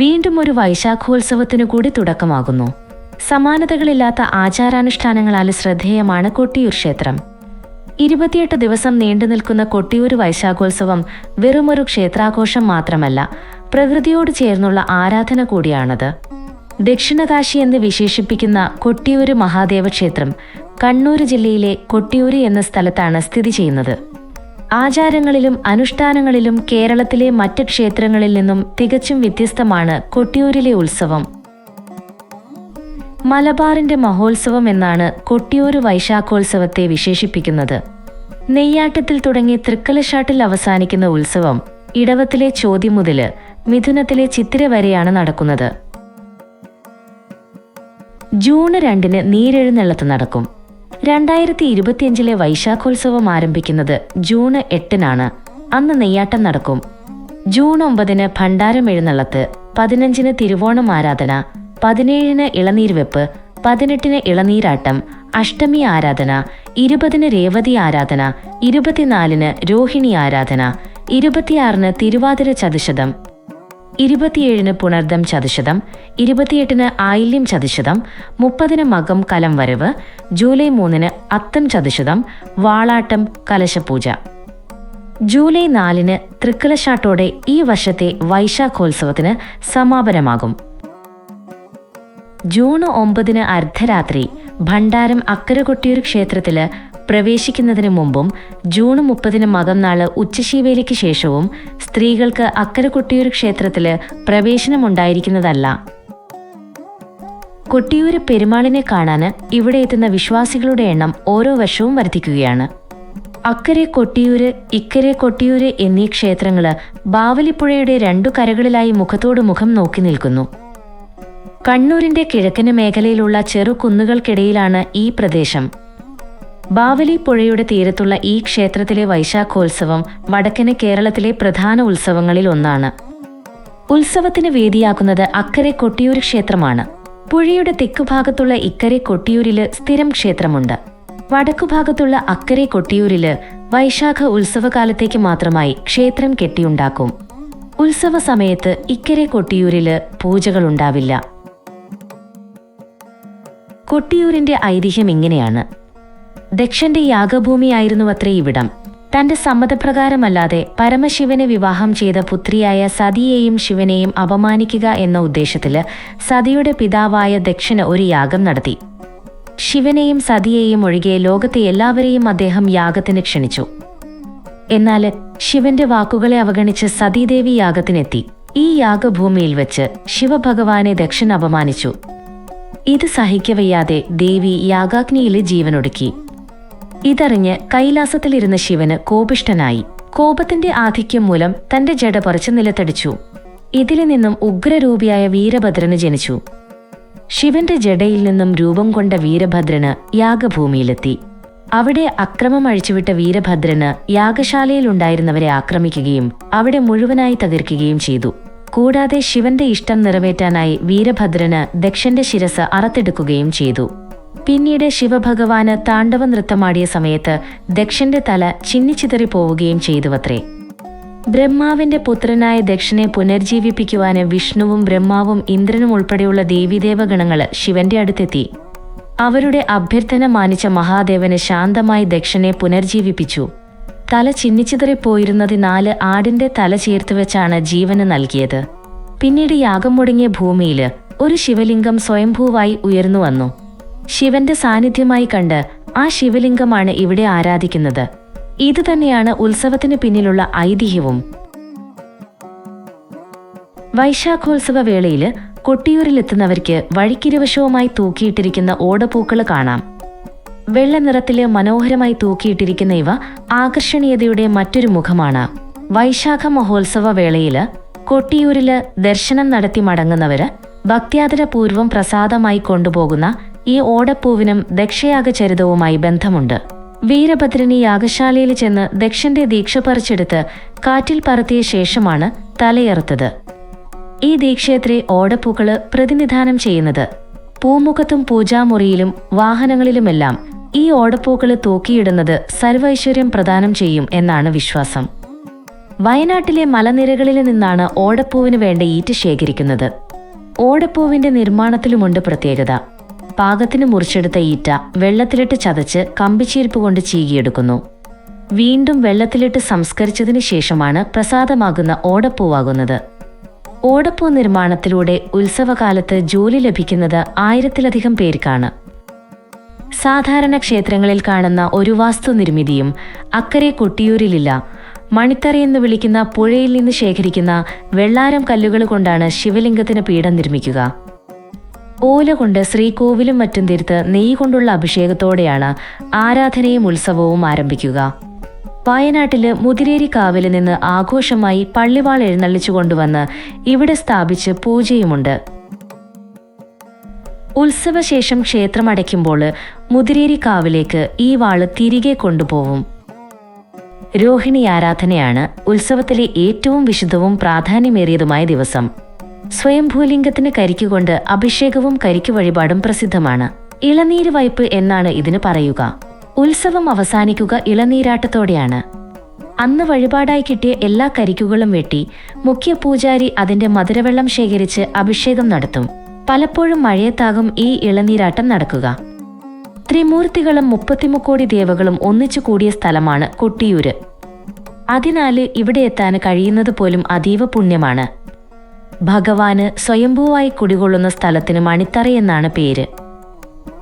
വീണ്ടും ഒരു വൈശാഖോത്സവത്തിനു കൂടി തുടക്കമാകുന്നു. സമാനതകളില്ലാത്ത ആചാരാനുഷ്ഠാനങ്ങളാൽ ശ്രദ്ധേയമാണ് കൊട്ടിയൂർ ക്ഷേത്രം. ഇരുപത്തിയെട്ട് ദിവസം നീണ്ടു നിൽക്കുന്ന കൊട്ടിയൂർ വൈശാഖോത്സവം വെറുമൊരു ക്ഷേത്രാഘോഷം മാത്രമല്ല പ്രകൃതിയോട് ചേർന്നുള്ള ആരാധന കൂടിയാണത്. ദക്ഷിണകാശി എന്ന് വിശേഷിപ്പിക്കുന്ന കൊട്ടിയൂർ മഹാദേവ ക്ഷേത്രം കണ്ണൂർ ജില്ലയിലെ കൊട്ടിയൂർ എന്ന സ്ഥലത്താണ് സ്ഥിതി ചെയ്യുന്നത്. ആചാരങ്ങളിലും അനുഷ്ഠാനങ്ങളിലും കേരളത്തിലെ മറ്റ് ക്ഷേത്രങ്ങളിൽ നിന്നും തികച്ചും വ്യത്യസ്തമാണ് കൊട്ടിയൂരിലെ ഉത്സവം. മലബാറിന്റെ മഹോത്സവം എന്നാണ് കൊട്ടിയൂർ വൈശാഖോത്സവത്തെ വിശേഷിപ്പിക്കുന്നത്. നെയ്യാട്ടത്തിൽ തുടങ്ങി തൃക്കലശാട്ടിൽ അവസാനിക്കുന്ന ഉത്സവം ഇടവത്തിലെ ചോദ്യം മുതൽ മിഥുനത്തിലെ ചിത്തിര വരെയാണ് നടക്കുന്നത്. ജൂൺ രണ്ടിന് നീരെഴുന്നള്ളത്ത് നടക്കും. രണ്ടായിരത്തി ഇരുപത്തിയഞ്ചിലെ വൈശാഖോത്സവം ആരംഭിക്കുന്നത് ജൂൺ എട്ടിനാണ്. അന്ന് നെയ്യാട്ടം നടക്കും. ജൂൺ ഒമ്പതിന് ഭണ്ഡാരം എഴുന്നള്ളത്ത് പതിനഞ്ചിന് തിരുവോണം ആരാധന പതിനേഴിന് ഇളനീർവെപ്പ് പതിനെട്ടിന് ഇളനീരാട്ടം അഷ്ടമി ആരാധന ഇരുപതിന് രേവതി ആരാധന ഇരുപത്തിനാലിന് രോഹിണി ആരാധന ഇരുപത്തിയാറിന് തിരുവാതിര ചതുശതം ഇരുപത്തിയേഴിന് പുണർദം ചതുശതം ഇരുപത്തിയെട്ടിന് ആയില്യം ചതുശതം മുപ്പതിന് മകം കലം വരവ് ജൂലൈ മൂന്നിന് അത്തം ചതുശതം വാളാട്ടം കലശപൂജ. ജൂലൈ നാലിന് തൃക്കലശാട്ടോടെ ഈ വർഷത്തെ വൈശാഖോത്സവത്തിന് സമാപനമാകും. ജൂൺ ഒമ്പതിന് അർദ്ധരാത്രി ഭണ്ഡാരം അക്കരകൊട്ടിയൂർ ക്ഷേത്രത്തിൽ പ്രവേശിക്കുന്നതിന് മുമ്പും ജൂൺ മുപ്പതിന് മകംനാൾ ഉച്ചശീവേലിക്ക് ശേഷവും സ്ത്രീകൾക്ക് അക്കരകൊട്ടിയൂർ ക്ഷേത്രത്തിൽ പ്രവേശനമുണ്ടായിരിക്കുന്നതല്ല. കൊട്ടിയൂര് പെരുമാളിനെ കാണാന് ഇവിടെ എത്തുന്ന വിശ്വാസികളുടെ എണ്ണം ഓരോ വർഷവും വർദ്ധിക്കുകയാണ് അക്കരെ കൊട്ടിയൂര് ഇക്കരെ കൊട്ടിയൂര് എന്നീ ക്ഷേത്രങ്ങൾ ബാവലിപ്പുഴയുടെ രണ്ടു കരകളിലായി മുഖത്തോട് മുഖം നോക്കി നിൽക്കുന്നു. കണ്ണൂരിന്റെ കിഴക്കന് മേഖലയിലുള്ള ചെറു കുന്നുകൾക്കിടയിലാണ് ഈ പ്രദേശം. ബാവലി പുഴയുടെ തീരത്തുള്ള ഈ ക്ഷേത്രത്തിലെ വൈശാഖോത്സവം വടക്കന് കേരളത്തിലെ പ്രധാന ഉത്സവങ്ങളിൽ ഒന്നാണ്. ഉത്സവത്തിന് വേദിയാക്കുന്നത് അക്കരെ കൊട്ടിയൂർ ക്ഷേത്രമാണ്. പുഴയുടെ തെക്കുഭാഗത്തുള്ള ഇക്കരെ കൊട്ടിയൂരിൽ സ്ഥിരം ക്ഷേത്രമുണ്ട്. വടക്കുഭാഗത്തുള്ള അക്കരെ കൊട്ടിയൂരിൽ വൈശാഖ ഉത്സവകാലത്തേക്ക് മാത്രമായി ക്ഷേത്രം കെട്ടിയുണ്ടാക്കും. ഉത്സവ സമയത്ത് ഇക്കരെ കൊട്ടിയൂരിൽ പൂജകളുണ്ടാവില്ല. കൊട്ടിയൂരിന്റെ ഐതിഹ്യം ഇങ്ങനെയാണ്. ദക്ഷന്റെ യാഗഭൂമിയായിരുന്നു അത്രേ ഇവിടം. തന്റെ സമ്മതപ്രകാരമല്ലാതെ പരമശിവനെ വിവാഹം ചെയ്ത പുത്രിയായ സതിയെയും ശിവനെയും അപമാനിക്കുക എന്ന ഉദ്ദേശത്തിൽ സതിയുടെ പിതാവായ ദക്ഷന് ഒരു യാഗം നടത്തി. ശിവനെയും സതിയെയും ഒഴികെ ലോകത്തെ എല്ലാവരെയും അദ്ദേഹം യാഗത്തിന് ക്ഷണിച്ചു. എന്നാൽ ശിവന്റെ വാക്കുകളെ അവഗണിച്ച് സതീദേവി യാഗത്തിനെത്തി. ഈ യാഗഭൂമിയിൽ വെച്ച് ശിവഭഗവാനെ ദക്ഷൻ അപമാനിച്ചു. ഇത് സഹിക്കവയ്യാതെ ദേവി യാഗാഗ്നിയിൽ ജീവനൊടുക്കി. ഇതറിഞ്ഞ് കൈലാസത്തിലിരുന്ന ശിവന് കോപിഷ്ടനായി കോപത്തിന്റെ ആധിക്യം മൂലം തന്റെ ജട പറിച്ച് നിലത്തടിച്ചു. ഇതിൽ നിന്നും ഉഗ്രരൂപിയായ വീരഭദ്രന് ജനിച്ചു. ശിവന്റെ ജടയിൽ നിന്നും രൂപം കൊണ്ട വീരഭദ്രന് യാഗഭൂമിയിലെത്തി. അവിടെ അക്രമം അഴിച്ചുവിട്ട വീരഭദ്രന് യാഗശാലയിലുണ്ടായിരുന്നവരെ ആക്രമിക്കുകയും അവിടെ മുഴുവനായി തകർക്കുകയും ചെയ്തു. കൂടാതെ ശിവന്റെ ഇഷ്ടം നിറവേറ്റാനായി വീരഭദ്രന് ദക്ഷന്റെ ശിരസ് അറത്തെടുക്കുകയും ചെയ്തു. പിന്നീട് ശിവഭഗവാന് താണ്ഡവ നൃത്തമാടിയ സമയത്ത് ദക്ഷന്റെ തല ചിന്നിച്ചിതറി പോവുകയും ചെയ്തുവത്രേ. ബ്രഹ്മാവിന്റെ പുത്രനായ ദക്ഷനെ പുനർജീവിപ്പിക്കുവാന് വിഷ്ണുവും ബ്രഹ്മാവും ഇന്ദ്രനും ഉൾപ്പെടെയുള്ള ദേവീദേവഗണങ്ങൾ ശിവന്റെ അടുത്തെത്തി. അവരുടെ അഭ്യർത്ഥന മാനിച്ച മഹാദേവന് ശാന്തമായി ദക്ഷനെ പുനർജീവിപ്പിച്ചു. തല ചിന്നിച്ചിതറിപ്പോയിരുന്നതിനാല് ആടിന്റെ തല ചേർത്ത് വെച്ചാണ് ജീവന് നൽകിയത്. പിന്നീട് യാഗം മുടങ്ങിയ ഭൂമിയിൽ ഒരു ശിവലിംഗം സ്വയംഭൂവായി ഉയർന്നു വന്നു. ശിവന്റെ സാന്നിധ്യമായി കണ്ട് ആ ശിവലിംഗമാണ് ഇവിടെ ആരാധിക്കുന്നത്. ഇത് തന്നെയാണ് ഉത്സവത്തിന് പിന്നിലുള്ള ഐതിഹ്യവും. വൈശാഖോത്സവ വേളയിൽ കൊട്ടിയൂരിലെത്തുന്നവർക്ക് വഴിക്കിരുവശവുമായി തൂക്കിയിട്ടിരിക്കുന്ന ഓടപ്പൂക്കൾ കാണാം. വെള്ള നിറത്തിൽ മനോഹരമായി തൂക്കിയിട്ടിരിക്കുന്ന ഇവ ആകർഷണീയതയുടെ മറ്റൊരു മുഖമാണ്. വൈശാഖ മഹോത്സവ വേളയിൽ കൊട്ടിയൂരിൽ ദർശനം നടത്തി മടങ്ങുന്നവര് ഭക്ത്യാദരപൂർവം പ്രസാദമായി കൊണ്ടുപോകുന്ന ഈ ഓടപ്പൂവിനും ദക്ഷയാഗചരിതവുമായി ബന്ധമുണ്ട്. വീരഭദ്രനി യാഗശാലയിൽ ചെന്ന് ദക്ഷന്റെ ദീക്ഷ പറിച്ചെടുത്ത് കാറ്റിൽ പറത്തിയ ശേഷമാണ് തലയറുത്തത്. ഈ ദീക്ഷയത്രെ ഓടപ്പൂക്കൾ പ്രതിനിധാനം ചെയ്യുന്നത്. പൂമുഖത്തും പൂജാമുറിയിലും വാഹനങ്ങളിലുമെല്ലാം ഈ ഓടപ്പൂക്കൾ തൂക്കിയിടുന്നത് സർവൈശ്വര്യം പ്രദാനം ചെയ്യും എന്നാണ് വിശ്വാസം. വയനാട്ടിലെ മലനിരകളിൽ നിന്നാണ് ഓടപ്പൂവിന് വേണ്ട ഈറ്റ് ശേഖരിക്കുന്നത്. ഓടപ്പൂവിന്റെ നിർമ്മാണത്തിലുമുണ്ട് പ്രത്യേകത. പാകത്തിന് മുറിച്ചെടുത്ത ഈറ്റ വെള്ളത്തിലിട്ട് ചതച്ച് കമ്പിച്ചീരിപ്പ് കൊണ്ട് ചീകിയെടുക്കുന്നു. വീണ്ടും വെള്ളത്തിലിട്ട് സംസ്കരിച്ചതിന് ശേഷമാണ് പ്രസാദമാകുന്ന ഓടപ്പൂവാകുന്നത്. ഓടപ്പൂ നിർമ്മാണത്തിലൂടെ ഉത്സവകാലത്ത് ജോലി ലഭിക്കുന്നത് ആയിരത്തിലധികം പേർക്കാണ്. സാധാരണ ക്ഷേത്രങ്ങളിൽ കാണുന്ന ഒരു വാസ്തു നിർമ്മിതിയും അക്കരെ കൊട്ടിയൂരിലില്ല. മണിത്തറയെന്ന് വിളിക്കുന്ന പുഴയിൽ നിന്ന് ശേഖരിക്കുന്ന വെള്ളാരം കല്ലുകൾ കൊണ്ടാണ് ശിവലിംഗത്തിന് പീഠം നിർമ്മിക്കുക. ഓല കൊണ്ട് ശ്രീകോവിലും മറ്റും തിരുത്ത് നെയ്യ് കൊണ്ടുള്ള അഭിഷേകത്തോടെയാണ് ആരാധനയും ഉത്സവവും ആരംഭിക്കുക. വയനാട്ടിൽ മുതിരേരി കാവിൽ നിന്ന് ആഘോഷമായി പള്ളിവാൾ എഴുന്നള്ളിച്ചു കൊണ്ടുവന്ന് ഇവിടെ സ്ഥാപിച്ച് പൂജയുമുണ്ട്. ഉത്സവശേഷം ക്ഷേത്രം അടയ്ക്കുമ്പോൾ മുതിരേരി കാവിലേക്ക് ഈ വാൾ തിരികെ കൊണ്ടുപോവും. രോഹിണി ആരാധനയാണ് ഉത്സവത്തിലെ ഏറ്റവും വിശുദ്ധവും പ്രാധാന്യമേറിയതുമായ ദിവസം. സ്വയംഭൂലിംഗത്തിന് കരിക്കുകൊണ്ട് അഭിഷേകവും കരിക്കു വഴിപാടും പ്രസിദ്ധമാണ്. ഇളനീര് വയ്പ് എന്നാണ് ഇതിന് പറയുക. ഉത്സവം അവസാനിക്കുക ഇളനീരാട്ടത്തോടെയാണ്. അന്ന് വഴിപാടായി കിട്ടിയ എല്ലാ കരിക്കുകളും വെട്ടി മുഖ്യ പൂജാരി അതിന്റെ മധുരവെള്ളം ശേഖരിച്ച് അഭിഷേകം നടത്തും. പലപ്പോഴും മഴയത്താകും ഈ ഇളനീരാട്ടം നടക്കുക. ത്രിമൂർത്തികളും മുപ്പത്തിമുക്കോടി ദേവകളും ഒന്നിച്ചു കൂടിയ സ്ഥലമാണ് കൊട്ടിയൂര്. അതിനാല് ഇവിടെ എത്താൻ കഴിയുന്നത് പോലും അതീവ പുണ്യമാണ്. ഭഗവാന് സ്വയംഭൂവായി കുടികൊള്ളുന്ന സ്ഥലത്തിന് മണിത്തറയെന്നാണ് പേര്.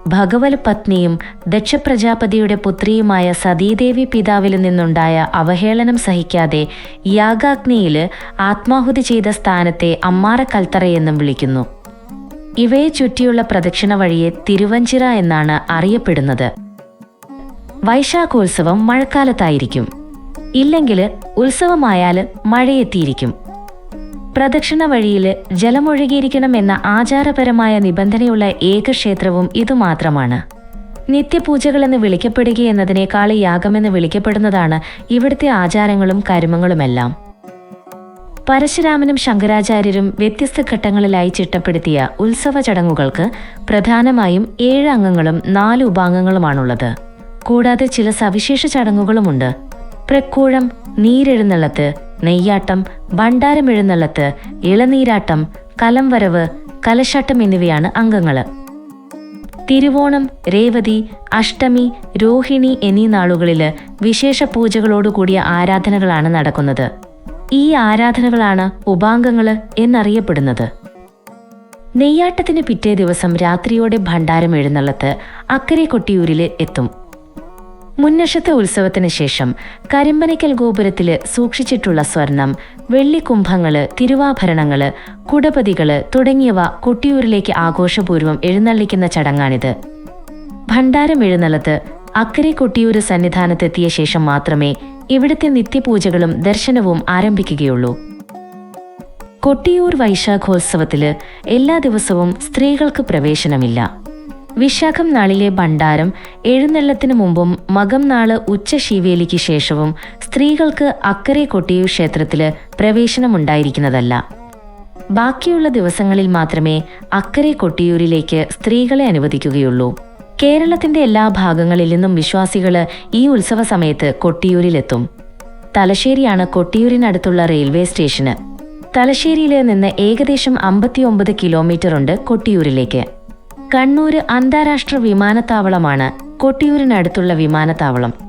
ഭഗവത് പത്നിയും ദക്ഷപ്രജാപതിയുടെ പുത്രിയുമായ സതീദേവി പിതാവിൽ നിന്നുണ്ടായ അവഹേളനം സഹിക്കാതെ യാഗാഗ്നിയിൽ ആത്മാഹുതി ചെയ്ത സ്ഥാനത്തെ അമ്മാറ കൽത്തറയെന്നും വിളിക്കുന്നു. ഇവയെ ചുറ്റിയുള്ള പ്രദക്ഷിണ വഴിയെ തിരുവഞ്ചിറ എന്നാണ് അറിയപ്പെടുന്നത്. വൈശാഖോത്സവം മഴക്കാലത്തായിരിക്കും. ഇല്ലെങ്കിൽ ഉത്സവമായാൽ മഴയെത്തിയിരിക്കും. പ്രദക്ഷിണ വഴിയിൽ ജലമൊഴുകിയിരിക്കണമെന്ന ആചാരപരമായ നിബന്ധനയുള്ള ഏക ക്ഷേത്രവും ഇതുമാത്രമാണ്. നിത്യപൂജകളെന്ന് വിളിക്കപ്പെടുകയെന്നതിനേക്കാൾ യാഗമെന്ന് വിളിക്കപ്പെടുന്നതാണ് ഇവിടുത്തെ ആചാരങ്ങളും കരുമങ്ങളുമെല്ലാം. പരശുരാമനും ശങ്കരാചാര്യരും വ്യത്യസ്ത ഘട്ടങ്ങളിലായി ചിട്ടപ്പെടുത്തിയ ഉത്സവ ചടങ്ങുകൾക്ക് പ്രധാനമായും ഏഴ് അംഗങ്ങളും നാല് ഉപാംഗങ്ങളുമാണുള്ളത്. കൂടാതെ ചില സവിശേഷ ചടങ്ങുകളുമുണ്ട്. പ്രക്കൂഴം നീരെഴുന്നള്ളത്ത് നെയ്യാട്ടം ഭണ്ഡാരമെഴുന്നള്ളത്ത് ഇളനീരാട്ടം കലംവരവ് കലശാട്ടം എന്നിവയാണ് അംഗങ്ങൾ തിരുവോണം രേവതി അഷ്ടമി രോഹിണി എന്നീ നാളുകളിൽ വിശേഷ പൂജകളോടുകൂടിയ ആരാധനകളാണ് നടക്കുന്നത്. ഈ ആരാധനകളാണ് ഉപാംഗങ്ങൾ എന്നറിയപ്പെടുന്നത്. നെയ്യാട്ടത്തിന് പിറ്റേ ദിവസം രാത്രിയോടെ ഭണ്ഡാരം എഴുന്നള്ളത്ത് അക്കരെ കൊട്ടിയൂരിൽ എത്തും. മുന്നഷത്തെ ഉത്സവത്തിന് ശേഷം കരിമ്പനയ്ക്കൽ ഗോപുരത്തിൽ സൂക്ഷിച്ചിട്ടുള്ള സ്വർണം വെള്ളിക്കുംഭങ്ങൾ തിരുവാഭരണങ്ങൾ കുടപതികൾ തുടങ്ങിയവ കൊട്ടിയൂരിലേക്ക് ആഘോഷപൂർവം എഴുന്നള്ളിക്കുന്ന ചടങ്ങാണിത്. ഭണ്ഡാരം എഴുന്നള്ളത്ത് അക്കരെ കൊട്ടിയൂര് സന്നിധാനത്തെത്തിയ ശേഷം മാത്രമേ ഇവിടുത്തെ നിത്യപൂജകളും ദർശനവും ആരംഭിക്കുകയുള്ളൂ. കൊട്ടിയൂർ വൈശാഖോത്സവത്തിൽ എല്ലാ ദിവസവും സ്ത്രീകൾക്ക് പ്രവേശനമില്ല. വിശാഖം നാളിലെ ഭണ്ഡാരം എഴുന്നള്ളത്തിനു മുമ്പും മകം നാൾ ഉച്ച ശിവേലിക്ക് ശേഷവും സ്ത്രീകൾക്ക് അക്കരെ കൊട്ടിയൂർ ക്ഷേത്രത്തിൽ പ്രവേശനമുണ്ടായിരിക്കുന്നതല്ല. ബാക്കിയുള്ള ദിവസങ്ങളിൽ മാത്രമേ അക്കരെ കൊട്ടിയൂരിലേക്ക് സ്ത്രീകളെ അനുവദിക്കുകയുള്ളൂ. കേരളത്തിന്റെ എല്ലാ ഭാഗങ്ങളിൽ നിന്നും വിശ്വാസികൾ ഈ ഉത്സവ സമയത്ത് കൊട്ടിയൂരിലെത്തും. തലശ്ശേരിയാണ് കൊട്ടിയൂരിനടുത്തുള്ള റെയിൽവേ സ്റ്റേഷന്. തലശ്ശേരിയിൽ നിന്ന് ഏകദേശം അമ്പത്തിയൊമ്പത് കിലോമീറ്റർ ഉണ്ട് കൊട്ടിയൂരിലേക്ക്. കണ്ണൂര് അന്താരാഷ്ട്ര വിമാനത്താവളമാണ്. കൊട്ടിയൂരിനടുത്തുള്ള വിമാനത്താവളം.